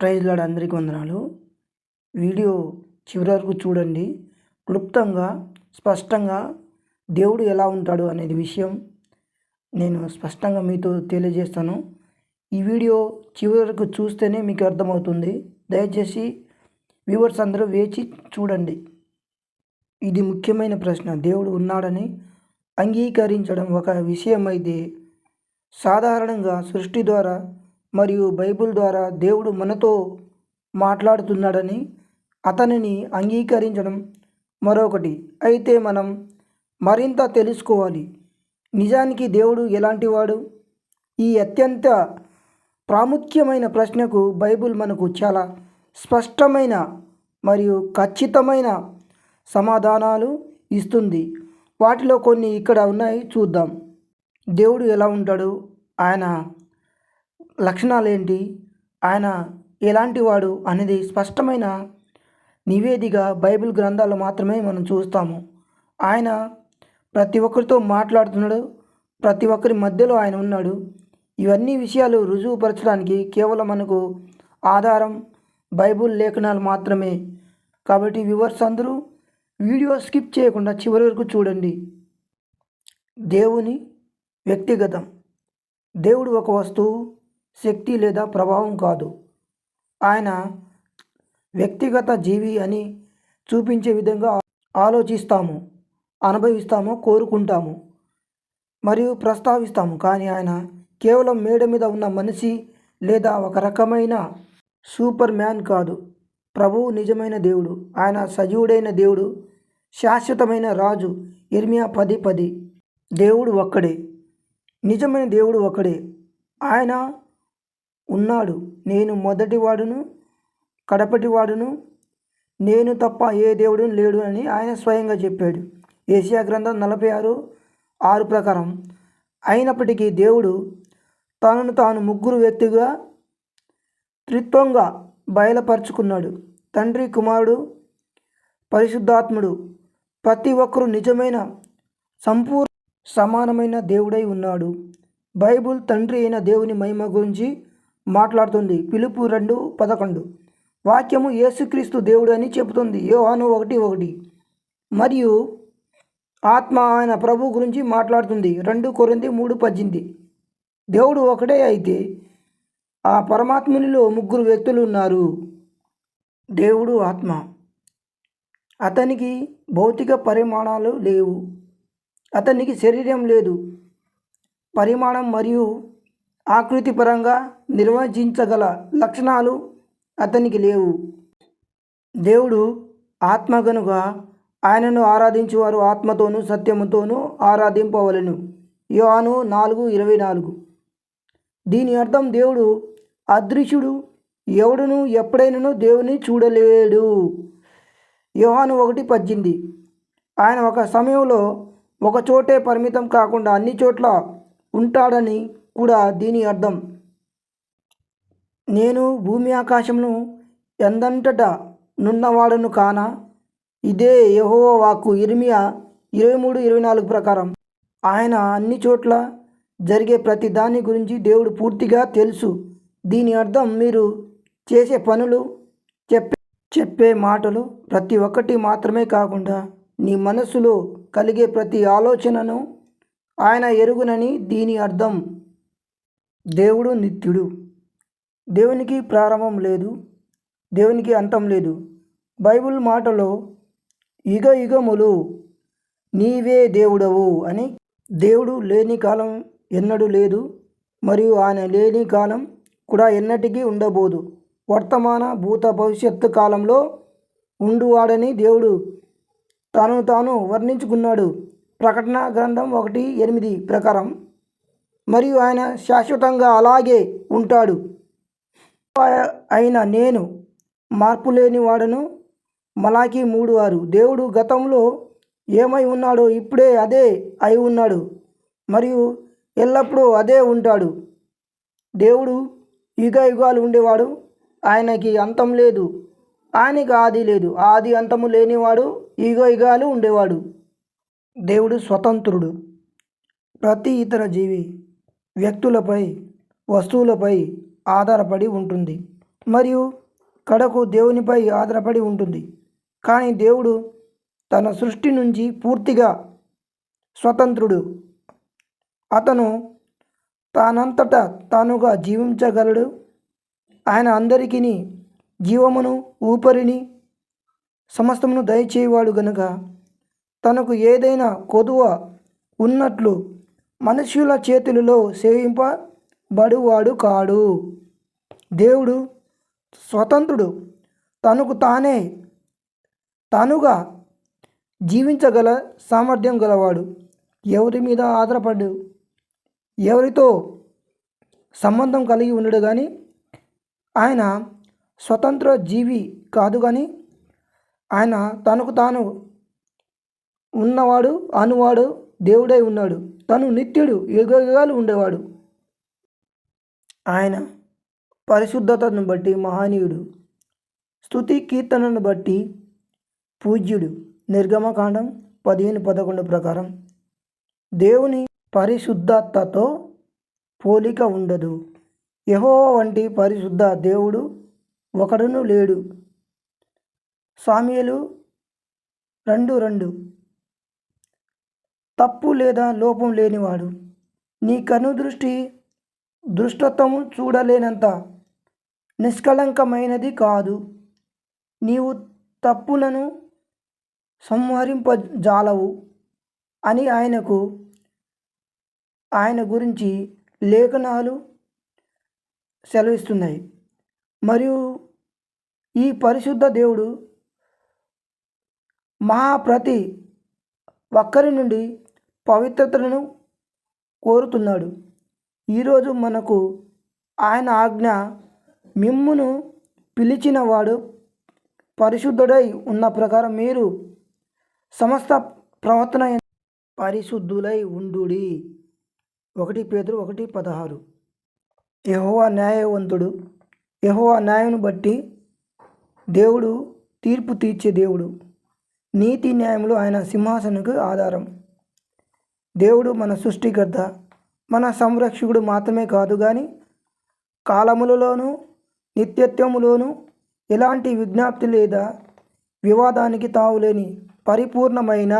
Praise lord అందరికీ వందనాలు. Video చివరి వరకు చూడండి. క్లుప్తంగా స్పష్టంగా దేవుడు ఎలా ఉంటాడు అనేది విషయం నేను స్పష్టంగా మీతో తెలియజేస్తాను. ఈ వీడియో చివరి వరకు చూస్తేనే మీకు అర్థమవుతుంది. దయచేసి వ్యూవర్స్ అందరూ వేచి చూడండి. ఇది ముఖ్యమైన ప్రశ్న. దేవుడు ఉన్నాడని అంగీకరించడం ఒక విషయం అయితే సాధారణంగా సృష్టి ద్వారా మరియు బైబిల్ ద్వారా దేవుడు మనతో మాట్లాడుతున్నాడని అతనిని అంగీకరించడం మరొకటి. అయితే మనం మరింత తెలుసుకోవాలి. నిజానికి దేవుడు ఎలాంటివాడు? ఈ అత్యంత ప్రాముఖ్యమైన ప్రశ్నకు బైబిల్ మనకు చాలా స్పష్టమైన మరియు ఖచ్చితమైన సమాధానాలు ఇస్తుంది. వాటిలో కొన్ని ఇక్కడ ఉన్నాయి. చూద్దాం. దేవుడు ఎలా ఉంటాడు? ఆయన లక్షణాలు ఏంటి ఆయన ఎలాంటి వాడు అనేది స్పష్టమైన నివేదిక బైబిల్ గ్రంథాలు మాత్రమే మనం చూస్తాము. ఆయన ప్రతి ఒక్కరితో మాట్లాడుతున్నాడు ప్రతి ఒక్కరి మధ్యలో ఆయన ఉన్నాడు. ఇవన్నీ విషయాలు రుజువుపరచడానికి కేవలం మనకు ఆధారం బైబిల్ లేఖనాలు మాత్రమే. కాబట్టి వ్యూవర్స్ అందరూ వీడియో స్కిప్ చేయకుండా చివరి వరకు చూడండి. దేవుని వ్యక్తిగతం. దేవుడు ఒక వస్తువు శక్తి లేదా ప్రభావం కాదు. ఆయన వ్యక్తిగత జీవి అని చూపించే విధంగా ఆలోచిస్తాము అనుభవిస్తాము కోరుకుంటాము మరియు ప్రస్తావిస్తాము. కానీ ఆయన కేవలం మేడ మీద ఉన్న మనిషి లేదా ఒక రకమైన సూపర్ మ్యాన్ కాదు. ప్రభువు నిజమైన దేవుడు ఆయన సజీవుడైన దేవుడు శాశ్వతమైన రాజు. ఇర్మియా పది పది. దేవుడు ఒక్కడే నిజమైన దేవుడు ఒక్కడే. ఆయన ఉన్నాడు. నేను మొదటివాడును కడపటివాడును నేను తప్ప ఏ దేవుడు లేడు అని ఆయన స్వయంగా చెప్పాడు. ఏషియా గ్రంథం నలభై ఆరు ఆరు ప్రకారం అయినప్పటికీ దేవుడు తనను తాను ముగ్గురు వ్యక్తిగా త్రిత్వంగా బయలుపరుచుకున్నాడు. తండ్రి కుమారుడు పరిశుద్ధాత్ముడు ప్రతి ఒక్కరూ నిజమైన సంపూర్ణ సమానమైన దేవుడై ఉన్నాడు. బైబుల్ తండ్రి అయిన దేవుని మహిమ గురించి మాట్లాడుతుంది. పిలుపు రెండు పదకొండు. వాక్యము యేసుక్రీస్తు దేవుడు అని చెబుతుంది. యోహాను ఒకటి ఒకటి. మరియు ఆత్మ ఆయన ప్రభు గురించి మాట్లాడుతుంది. రెండు కొరింది మూడు పద్దెనిమిది. దేవుడు ఒకటే అయితే ఆ పరమాత్మునిలో ముగ్గురు వ్యక్తులు ఉన్నారు. దేవుడు ఆత్మ. అతనికి భౌతిక పరిమాణాలు లేవు. అతనికి శరీరం లేదు. పరిమాణం మరియు ఆకృతి పరంగా నిర్వచించగల లక్షణాలు అతనికి లేవు. దేవుడు ఆత్మ కనుక ఆయనను ఆరాధించేవారు ఆత్మతోనూ సత్యముతోనూ ఆరాధింపవలను. యోను నాలుగు ఇరవై నాలుగు. దీని అర్థం దేవుడు అదృశ్యుడు ఎవడును ఎప్పుడైనాను దేవుని చూడలేడు. యోహాను ఒకటి పద్దెనిమిది. ఆయన ఒక సమయంలో ఒక చోటే పరిమితం కాకుండా అన్ని చోట్ల ఉంటాడని కూడా దీని అర్థం. నేను భూమి ఆకాశమును ఎందంటట నున్నవాడను కానా? ఇదే యహో వాక్కు ఇర్మియా ఇరవై మూడు ఇరవై నాలుగు ప్రకారం. ఆయన అన్ని చోట్ల జరిగే ప్రతి దాని గురించి దేవుడు పూర్తిగా తెలుసు. దీని అర్థం మీరు చేసే పనులు చెప్పే చెప్పే మాటలు ప్రతి ఒక్కటి మాత్రమే కాకుండా నీ మనస్సులో కలిగే ప్రతి ఆలోచనను ఆయన ఎరుగునని దీని అర్థం. దేవుడు నిత్యుడు. దేవునికి ప్రారంభం లేదు దేవునికి అంతం లేదు. బైబిల్ మాటలో యుగ యుగములు నీవే దేవుడవు అని దేవుడు లేని కాలం ఎన్నడూ లేదు మరియు ఆయన లేని కాలం కూడా ఎన్నటికీ ఉండబోదు. వర్తమాన భూత భవిష్యత్తు కాలంలో ఉండువాడని దేవుడు తాను తాను వర్ణించుకున్నాడు. ప్రకటన గ్రంథం ఒకటి ఎనిమిది ప్రకారం మరియు ఆయన శాశ్వతంగా అలాగే ఉంటాడు. అయిన నేను మార్పు లేని వాడను. మలాకి మూడు వారు దేవుడు గతంలో ఏమై ఉన్నాడో ఇప్పుడే అదే అయి ఉన్నాడు మరియు ఎల్లప్పుడూ అదే ఉంటాడు. దేవుడు యుగ యుగాలు ఉండేవాడు. ఆయనకి అంతం లేదు. ఆయనకి ఆది లేదు. ఆది అంతము లేనివాడు యుగ యుగాలు ఉండేవాడు. దేవుడు స్వతంత్రుడు. ప్రతి ఇతర జీవి వ్యక్తులపై వస్తువులపై ఆధారపడి ఉంటుంది. మరియు కడకు దేవునిపై ఆధారపడి ఉంటుంది. కానీ దేవుడు తన సృష్టి నుంచి పూర్తిగా స్వతంత్రుడు. అతను తానంతటా తానుగా జీవించగలడు. ఆయన అందరికీ జీవమును ఊపరిని సమస్తమును దయచేయవాడు గనుక తనకు ఏదైనా కొదువ ఉన్నట్లు మనుషుల చేతులలో సేవింపబడువాడు కాడు. దేవుడు స్వతంత్రుడు. తనకు తానే తానుగా జీవించగల సామర్థ్యం గలవాడు. ఎవరి మీద ఆధారపడు ఎవరితో సంబంధం కలిగి ఉండడు కానీ ఆయన స్వతంత్ర జీవి కాదు కానీ ఆయన తనకు తాను ఉన్నవాడు అనువాడు దేవుడై ఉన్నాడు. తను నిత్యుడు యుగయుగాలు ఉండేవాడు. ఆయన పరిశుద్ధతను బట్టి మహనీయుడు. స్తుతి కీర్తనను బట్టి పూజ్యుడు. నిర్గమకాండం పదిహేను పదకొండు ప్రకారం. దేవుని పరిశుద్ధతతో పోలిక ఉండదు. యహో వంటి పరిశుద్ధ దేవుడు ఒకడును లేడు. సామ్యలు రెండు రెండు. తప్పు లేదా లోపం లేనివాడు. నీ కను దృష్టి దృష్టత్వము చూడలేనంత నిష్కళంకమైనది కాదు. నీవు తప్పులను సంహరింపజాలవు అని ఆయనకు ఆయన గురించి లేఖనాలు సెలవిస్తున్నాయి. మరియు ఈ పరిశుద్ధ దేవుడు మా ప్రతి ఒక్కరి నుండి పవిత్రతను కోరుతున్నాడు. ఈరోజు మనకు ఆయన ఆజ్ఞ మిమ్మును పిలిచిన వాడు పరిశుద్ధుడై ఉన్న ప్రకారం మీరు సమస్త ప్రవర్తన పరిశుద్ధులై ఉండుడి. ఒకటి పేదరు ఒకటి పదహారు. యహోవా న్యాయవంతుడు యహోవా న్యాయను బట్టి దేవుడు తీర్పు తీర్చే దేవుడు. నీతి న్యాయములు ఆయన సింహాసనకు ఆధారం. దేవుడు మన సృష్టికర్త మన సంరక్షకుడు మాత్రమే కాదు కానీ కాలములలోనూ నిత్యత్వములోనూ ఎలాంటి విజ్ఞప్తి లేదా వివాదానికి తావులేని పరిపూర్ణమైన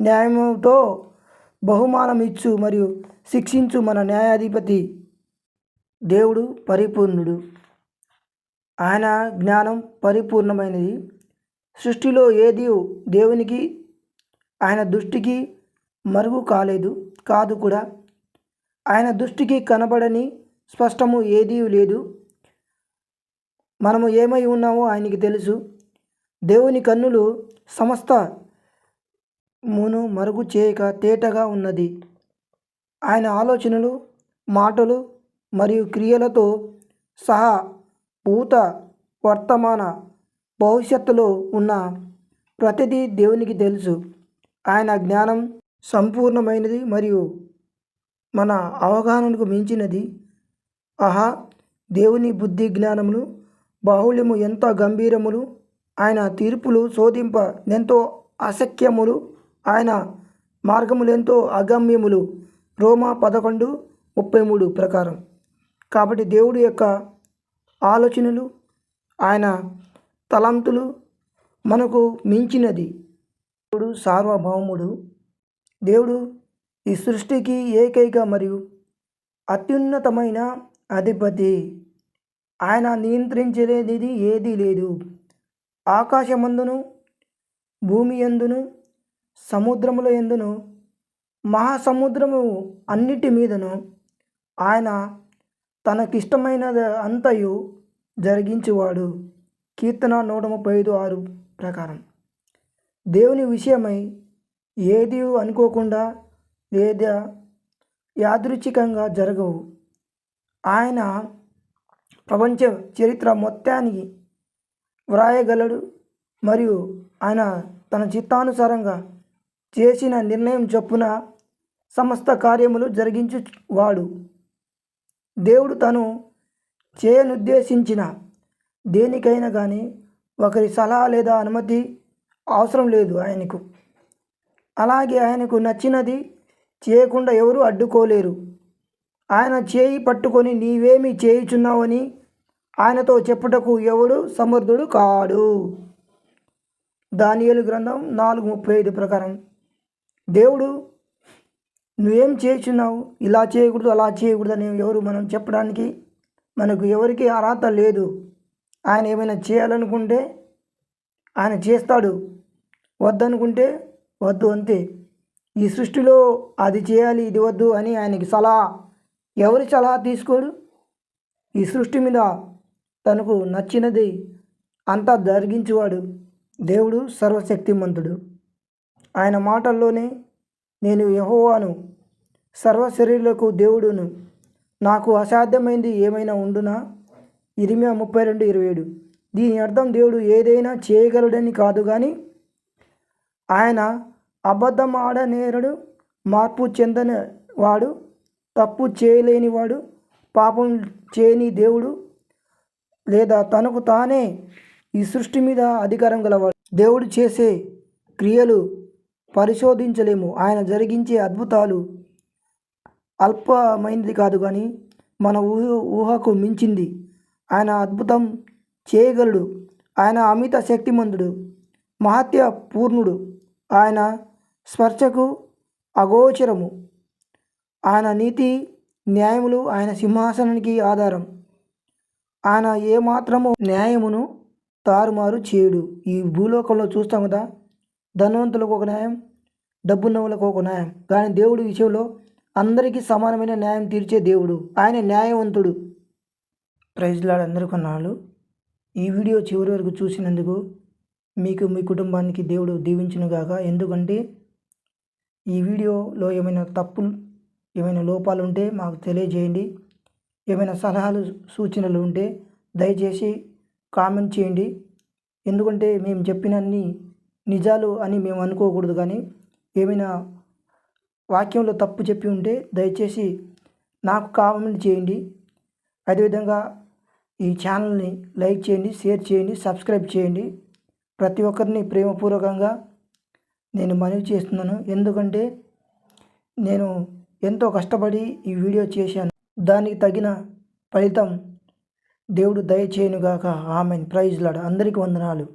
న్యాయముతో బహుమానం ఇచ్చు మరియు శిక్షించు మన న్యాయాధిపతి దేవుడు పరిపూర్ణుడు. ఆయన జ్ఞానం పరిపూర్ణమైనది. సృష్టిలో ఏది దేవునికి ఆయన దృష్టికి మరుగు కాలేదు కాదు కూడా. ఆయన దృష్టికి కనబడని స్పష్టము ఏదీ లేదు. మనము ఏమై ఉన్నామో ఆయనకి తెలుసు. దేవుని కన్నులు సమస్త మును మరుగు చేయక తేటగా ఉన్నది. ఆయన ఆలోచనలు మాటలు మరియు క్రియలతో సహా భూత వర్తమాన భవిష్యత్తులో ఉన్న ప్రతిదీ దేవునికి తెలుసు. ఆయన జ్ఞానం సంపూర్ణమైనది మరియు మన అవగాహనకు మించినది. ఆహా దేవుని బుద్ధి జ్ఞానములు బాహుళ్యము ఎంత గంభీరములు ఆయన తీర్పులు శోధింప ఎంతో అసఖ్యములు ఆయన మార్గములు ఎంతో అగమ్యములు. రోమా పదకొండు ముప్పై మూడు ప్రకారం. కాబట్టి దేవుడి యొక్క ఆలోచనలు ఆయన తలంతులు మనకు మించినది. ఇప్పుడు సార్వభౌముడు. దేవుడు ఈ సృష్టికి ఏకైక మరియు అత్యున్నతమైన అధిపతి. ఆయన నియంత్రించలేనిది ఏదీ లేదు. ఆకాశమందును భూమి ఎందును సముద్రముల ఎందును మహాసముద్రము అన్నిటి మీదను ఆయన తనకిష్టమైనది అంతయు జరిగించేవాడు. కీర్తన నూట ముప్పై ఐదు ఆరు ప్రకారం. దేవుని విషయమై ఏది అనుకోకుండా లేదా యాదృచ్ఛికంగా జరగవు. ఆయన ప్రపంచ చరిత్ర మొత్తానికి వ్రాయగలడు మరియు ఆయన తన చిత్తానుసారంగా చేసిన నిర్ణయం చొప్పున సమస్త కార్యములు జరిగించువాడు. దేవుడు తను చేయనుద్దేశించిన దేనికైనా కానీ ఒకరి సలహా లేదా అనుమతి అవసరం లేదు ఆయనకు. అలాగే ఆయనకు నచ్చినది చేయకుండా ఎవరు అడ్డుకోలేరు. ఆయన చేయి పట్టుకొని నీవేమి చేయుచున్నావని ఆయనతో చెప్పుటకు ఎవడు సమర్థుడు కాడు. దానియలు గ్రంథం నాలుగు ముప్పై ఐదు ప్రకారం దేవుడు నువ్వేం చేస్తున్నావు ఇలా చేయకూడదు అలా చేయకూడదు అని ఎవరు మనం చెప్పడానికి మనకు ఎవరికి అర్హత లేదు. ఆయన ఏమైనా చేయాలనుకుంటే ఆయన చేస్తాడు. వద్దనుకుంటే వద్దు అంతే. ఈ సృష్టిలో అది చేయాలి ఇది వద్దు అని ఆయనకి సలహా. ఎవరి సలహా తీసుకోడు? ఈ సృష్టి మీద తనకు నచ్చినది అంతా జరిగించేవాడు దేవుడు సర్వశక్తిమంతుడు. ఆయన మాటల్లోనే నేను యహోవాను సర్వశరీరులకు దేవుడును. నాకు అసాధ్యమైంది ఏమైనా ఉండునా? ఇరిమియా ముప్పై రెండు ఇరవై ఏడు. దీని అర్థం దేవుడు ఏదైనా చేయగలడని కాదు కానీ ఆయన అబద్ధమాడ నేరుడు మార్పు చెందని వాడు తప్పు చేయలేనివాడు పాపం చేయని దేవుడు లేదా తనకు తానే ఈ సృష్టి మీద అధికారం గలవాడు. దేవుడు చేసే క్రియలు పరిశోధించలేము. ఆయన జరిగించే అద్భుతాలు అల్పమైనది కాదు కానీ మన ఊహ ఊహకు మించింది. ఆయన అద్భుతం చేయగలడు. ఆయన అమిత శక్తిమంతుడు. మహత్య పూర్ణుడు ఆయన స్పర్శకు అగోచరము. ఆయన నీతి న్యాయములు ఆయన సింహాసనానికి ఆధారం. ఆయన ఏమాత్రము న్యాయమును తారుమారు చేయడు. ఈ భూలోకంలో చూస్తాం కదా ధనవంతులకు ఒక న్యాయం డబ్బున్న వాళ్ళకు ఒక న్యాయం. కానీ దేవుడి విషయంలో అందరికీ సమానమైన న్యాయం తీర్చే దేవుడు. ఆయన న్యాయవంతుడు. ప్రైజ్లాడు అందరి కొన్నాళ్ళు ఈ వీడియో చివరి వరకు చూసినందుకు మీకు మీ కుటుంబానికి దేవుడు దీవించునుగాక. ఎందుకంటే ఈ వీడియోలో ఏమైనా తప్పులు ఏమైనా లోపాలు ఉంటే మాకు తెలియజేయండి. ఏమైనా సలహాలు సూచనలు ఉంటే దయచేసి కామెంట్ చేయండి. ఎందుకంటే మేము చెప్పినన్ని నిజాలు అని మేము అనుకోకూడదు కానీ ఏమైనా వాక్యంలో తప్పు చెప్పి ఉంటే దయచేసి నాకు కామెంట్ చేయండి. అదేవిధంగా ఈ ఛానల్ని లైక్ చేయండి షేర్ చేయండి సబ్స్క్రైబ్ చేయండి. ప్రతి ఒక్కరిని ప్రేమపూర్వకంగా నేను మనవి చేస్తున్నాను. ఎందుకంటే నేను ఎంతో కష్టపడి ఈ వీడియో చేశాను. దానికి తగిన ఫలితం దేవుడు దయచేయనుగాక. ఆమె ప్రైజ్లాడు అందరికీ వందనాలు.